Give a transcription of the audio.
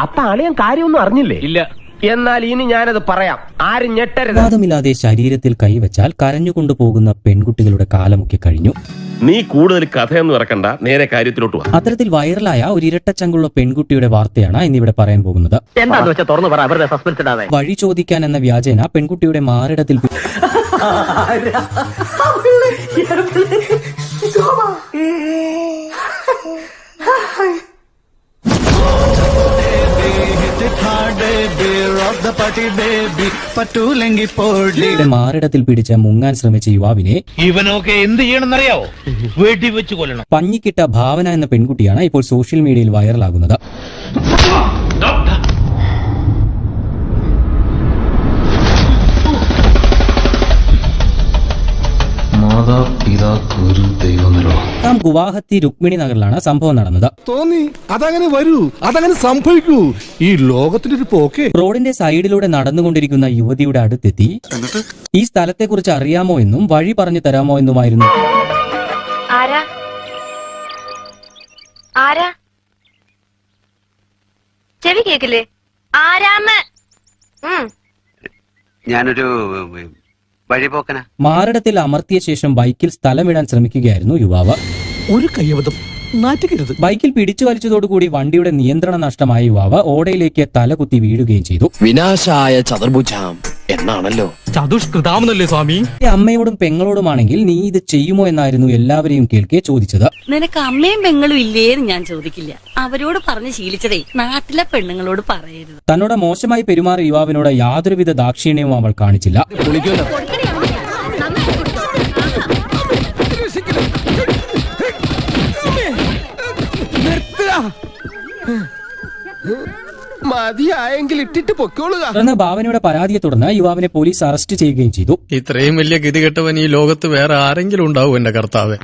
അപ്പൊ അളിയൻ കാര്യമൊന്നും അറിഞ്ഞില്ലേ? ഇല്ല. എന്നാൽ ഇനി ഞാനത് പറയാം. ആരും ഞെട്ടരുത്. വിവാദമില്ലാതെ ശരീരത്തിൽ കൈവച്ചാൽ കരഞ്ഞുകൊണ്ടു പോകുന്ന പെൺകുട്ടികളുടെ കാലമൊക്കെ കഴിഞ്ഞു. നീ കൂടുതൽ കഥയൊന്നും ഇറക്കണ്ട. നേരെ കാര്യത്തിലോട്ട് വാ. അത്തരത്തിൽ വൈറലായ ഒരു ഇരട്ടച്ചങ്കുള്ള പെൺകുട്ടിയുടെ വാർത്തയാണ് ഇന്നിവിടെ പറയാൻ പോകുന്നത്. എന്താന്ന് വെച്ചാൽ തുറന്നു പറ അവരുടെ സസ്പെൻസ് ഇടാതെ. വഴി ചോദിക്കാൻ എന്ന വ്യാജേന പെൺകുട്ടിയുടെ മാറിടത്തിൽ പി- മാറിടത്തിൽ പിടിച്ച മുങ്ങാൻ ശ്രമിച്ച യുവാവിനെ ഇവനൊക്കെ എന്ത് ചെയ്യണമെന്നറിയാവോ? വെടിവെച്ച് വെച്ച് കൊല്ലണം. പഞ്ഞിക്കിട്ട ഭാവന എന്ന പെൺകുട്ടിയാണ് ഇപ്പോൾ സോഷ്യൽ മീഡിയയിൽ വൈറലാകുന്നത്. ദൈവമരോ താം ഗുവാഹത്തി രുക്മിണി നഗറിലാണ് സംഭവം നടന്നത്. തോന്നി. അതങ്ങനെ വരൂ. അതങ്ങനെ സംഭവിക്കൂ. ഈ ലോകത്തിന്റെ ഒരു പോക്കേ. റോഡിന്റെ സൈഡിലൂടെ നടന്നുകൊണ്ടിരിക്കുന്ന യുവതിയുടെ അടുത്തെത്തി. ഈ സ്ഥലത്തെക്കുറിച്ച് അറിയാമോ എന്നും വഴി പറഞ്ഞു തരാമോ എന്നുമായിരുന്നു. ആരാ? ആരാ? ചെവി കേക്കില്ലേ? ആരാന്ന്? ഉം. ഞാനൊരു വഴിപോക്കനാ. മാറിടത്തിൽ അമർത്തിയ ശേഷം ബൈക്കിൽ സ്ഥലമിടാൻ ശ്രമിക്കുകയായിരുന്നു യുവാവ്. ഒരു കയ്യബദ്ധം. നാറ്റുകരുത് ബൈക്കിൽ പിടിച്ചു വലിച്ചതോടുകൂടി വണ്ടിയുടെ നിയന്ത്രണ നഷ്ടമായ യുവാവ് ഓടയിലേക്ക് തലകുത്തി വീഴുകയും ചെയ്തു. വിനാശായ ചതുർഭുജാം. എന്നാണല്ലോ ചതുഷ്കൃതാമെന്നല്ലേ സ്വാമി അമ്മയോടും പെങ്ങളോടുമാണെങ്കിൽ നീ ഇത് ചെയ്യുമോ എന്നായിരുന്നു എല്ലാവരെയും കേൾക്കെ ചോദിച്ചത് നിനക്ക് അമ്മയും പെങ്ങളും ഇല്ലേന്ന് ഞാൻ ചോദിക്കില്ല അവരോട് പറഞ്ഞ് ശീലിച്ചതേ നാട്ടിലെ പെണ്ണുങ്ങളോട് പറയരുത് തന്നോട് മോശമായി പെരുമാറിയ യുവാവിനോട് യാതൊരുവിധ ദാക്ഷിണ്യവും അവൾ കാണിച്ചില്ല ഇട്ടിട്ട് എന്ന ഭാവനയുടെ പരാതിയെ തുടർന്ന് യുവാവിനെ പോലീസ് അറസ്റ്റ് ചെയ്യുകയും ചെയ്തു. ഇത്രയും വലിയ ഗതികെട്ടവൻ ഈ ലോകത്ത് വേറെ ആരെങ്കിലും ഉണ്ടാവും എന്റെ കർത്താവ്.